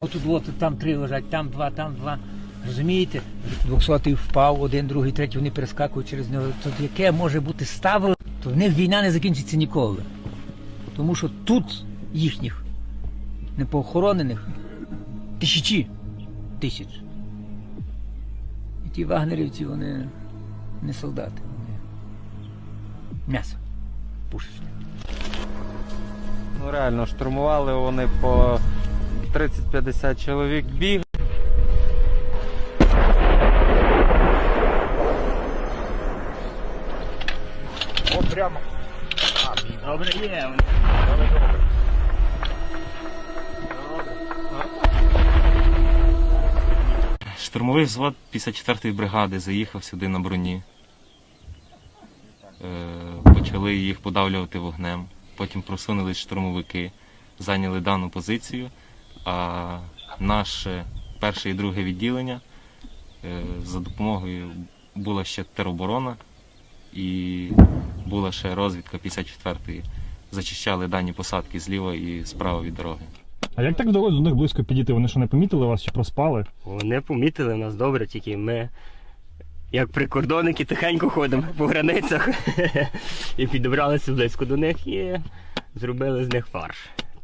Отут от там три лежать, там два, там два. Розумієте? Двохсотий впав, один, другий, третій, вони перескакують через нього. То яке може бути ставлення, то в них війна не закінчиться ніколи. Тому що тут їхніх непоохоронених тисячі тисяч. І ті вагнерівці, вони не солдати, вони м'ясо пушечне. Ну реально, штурмували вони по 30-50 чоловік біг. Добре є. Штурмовий взвод 54-ї бригади заїхав сюди на броні. Е, Почали їх подавлювати вогнем. Потім просунулись штурмовики, зайняли дану позицію. А наше перше і друге відділення е, за допомогою була ще тероборона і була ще розвідка 54-ї. Зачищали дані посадки зліва і справа від дороги. А як так вдалося до них близько підійти? Вони що не помітили вас чи проспали? Вони помітили нас добре, тільки ми, як прикордонники, тихенько ходимо по границях і підібралися близько до них і зробили з них фарш.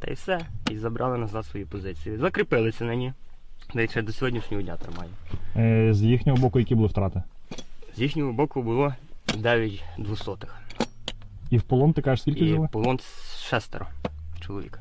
Та й все. І забрали назад свої позиції. Закріпилися на ній. Навіть ще до сьогоднішнього дня тримаю. Е, з їхнього боку, які були втрати? З їхнього боку було 9 двосотих. І в полон ти кажеш, скільки І взяли? полон шестеро чоловік.